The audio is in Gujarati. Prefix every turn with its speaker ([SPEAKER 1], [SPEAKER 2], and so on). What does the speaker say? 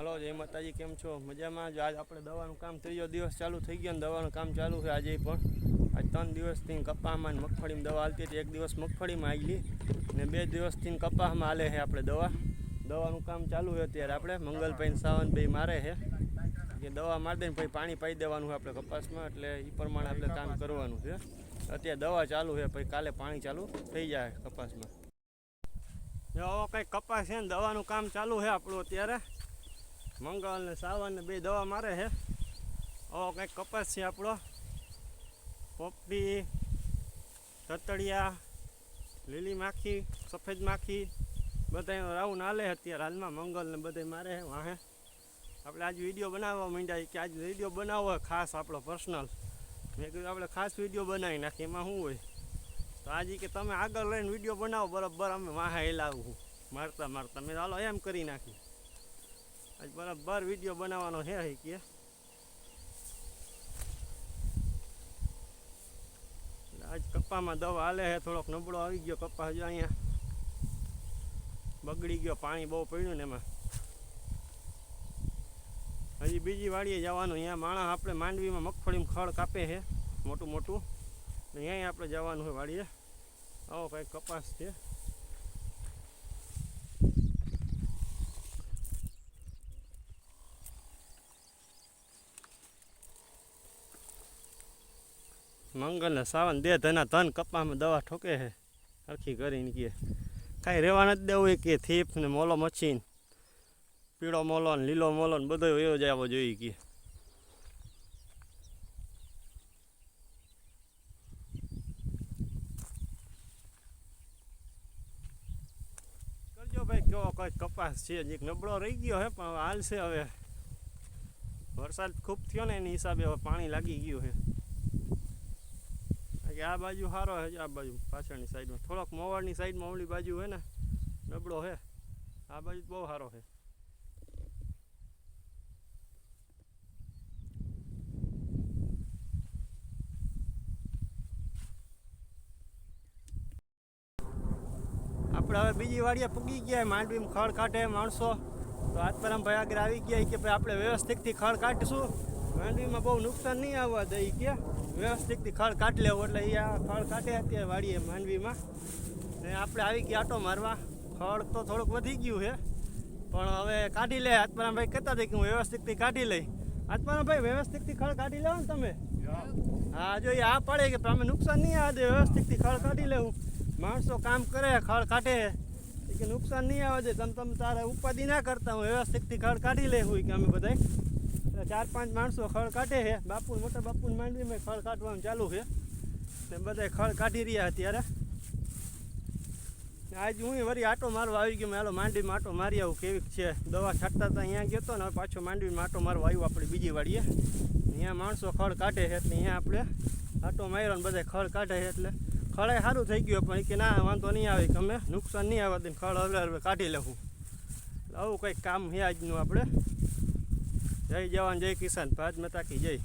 [SPEAKER 1] હાલો, જય માતાજી, કેમ છો? મજામાં? જ આજ આપણે દવાનું કામ ત્રીજો દિવસ ચાલુ થઈ ગયો ને દવાનું કામ ચાલુ છે આજે પણ. આજ ત્રણ દિવસથી કપામાં ને મગફળીમાં દવા હાલતી હતી. એક દિવસ મગફળીમાં આવેલી ને બે દિવસથી કપાસમાં હાલે છે આપણે દવા. દવાનું કામ ચાલુ છે અત્યારે આપણે. મંગલભાઈ સાવંતભાઈ મારે છે. કે દવા મારી દઈને પછી પાણી પાઈ દેવાનું છે આપણે કપાસમાં. એટલે એ પ્રમાણે આપણે કામ કરવાનું છે. અત્યારે દવા ચાલુ છે, પછી કાલે પાણી ચાલુ થઈ જાય કપાસમાં. જો કપાસ છે ને દવાનું કામ ચાલુ છે આપણું અત્યારે. મંગળ ને સાવન ને બે દવા મારે છે. ઓ કંઈક કપાસ છે આપણો. પોપડી તતડિયા, લીલી માખી, સફેદ માખી બધા રાઉન્ડ હાલે અત્યારે હાલમાં. મંગલ ને બધે મારે વાહે. આપણે આજ વીડિયો બનાવવા માંડ્યા કે આજ વીડિયો બનાવવો ખાસ આપણો પર્સનલ મેં કીધું આપણે ખાસ વીડિયો બનાવી નાખીએ, એમાં શું હોય? તો આજે કે તમે આગળ લઈને વીડિયો બનાવો, બરાબર અમે વાહે હેલાવું મારતા મારતા. મેં હાલો એમ કરી નાખી. આજ બરાબર વીડિયો બનાવવાનો છે હે કે. આજ કપ્પામાં દવા હાલે છે, થોડોક નબળો આવી ગયો કપ્પા હજુ અહીંયા. બગડી ગયો, પાણી બહુ પડ્યું ને એમાં. હજી બીજી વાડીએ જવાનું, અહીંયા માણસ આપણે માંડવીમાં મગફળીમાં ખળ કાપે છે, મોટું મોટું. ને અહીંયા આપણે જવાનું હોય વાડીએ. આવો કંઈક કપાસ છે. મંગલ ને સાવન દે, ધના ધન કપામાં દવા ઠોકે છે સરખી કરીને કે કાંઈ રહેવા નથી દેવું કે થીપ ને મોલો મચ્છી પીળો મોલો ને લીલો મોલો ને બધો એવો જ આવવો જોઈએ કે. કરજો ભાઈ, કેવો કોઈ કપાસ છે એક નબળો રહી ગયો હે, પણ હવે હાલશે હવે. વરસાદ ખૂબ થયો ને એની હિસાબે હવે પાણી લાગી ગયું છે કે આ બાજુ સારો છે આ બાજુ પાછળની સાઈડમાં. થોડોક મોવાડની સાઈડમાં ઓલી બાજુ હે ને, નબળો છે આ બાજુ બહુ સારો છે આપણે હવે બીજી વાડીએ પૂગી ગયા માંડવી ખડ કાઢે માણસો. તો આત્મારામ ભાઈ આગળ આવી ગયા કે ભાઈ આપણે વ્યવસ્થિતથી ખડ કાઢીશું. માંડવીમાં બહુ નુકસાન નહીં આવવા દઈ કે વ્યવસ્થિતથી ખળ કાઢી લેવો એટલે એ આ ખળ કાઢે અત્યારે વાડીએ માંડવીમાં. ને આપણે આવી ગયા આટો મારવા. ખળ તો થોડુંક વધી ગયું છે. પણ હવે કાઢી લે. આત્મારામભાઈ કહેતા હતા કે હું વ્યવસ્થિતથી કાઢી લઈ. આત્મારામભાઈ, વ્યવસ્થિતથી ખળ કાઢી લેવો ને તમે? હા, જો એ આ પડે કે અમે નુકસાન નહીં આવે દે. વ્યવસ્થિતથી ખળ કાઢી લેવું. માણસો કામ કરે, ખળ કાઢે. એ કે નુકસાન નહીં આવે દે. તમે તમે તારે ઉપાધિ ના કરતા હું વ્યવસ્થિતથી ખળ કાઢી લેવું કે અમે બધા એટલે ચાર પાંચ માણસો ખળ કાઢે છે. બાપુ મોટા બાપુને માંડવી મેં ખડ કાઢવાનું ચાલુ છે. ને બધા ખળ કાઢી રહ્યા અત્યારે. આજ હું વળી આટો મારવા આવી ગયો. હાલો માંડવીમાં આટો મારી આવું કેવીક છે. દવા છાંટતા હતા અહીંયા ગયો હતો ને હવે પાછો માંડવીમાં આટો મારવા આવ્યો આપણી બીજી વાડીએ. અહીંયા માણસો ખળ કાઢે છે એટલે અહીંયા આપણે આટો માર્યો ને બધા ખળ કાઢે છે એટલે ખળે સારું થઈ ગયું. પણ કે ના, વાંધો નહીં આવે. કે અમે નુકસાન નહીં આવે ખળ હવે કાઢી લેવું આવું કંઈક કામ છે આજનું આપણે. જય જવાન જય કિસાન. ભારત માતા કી જય.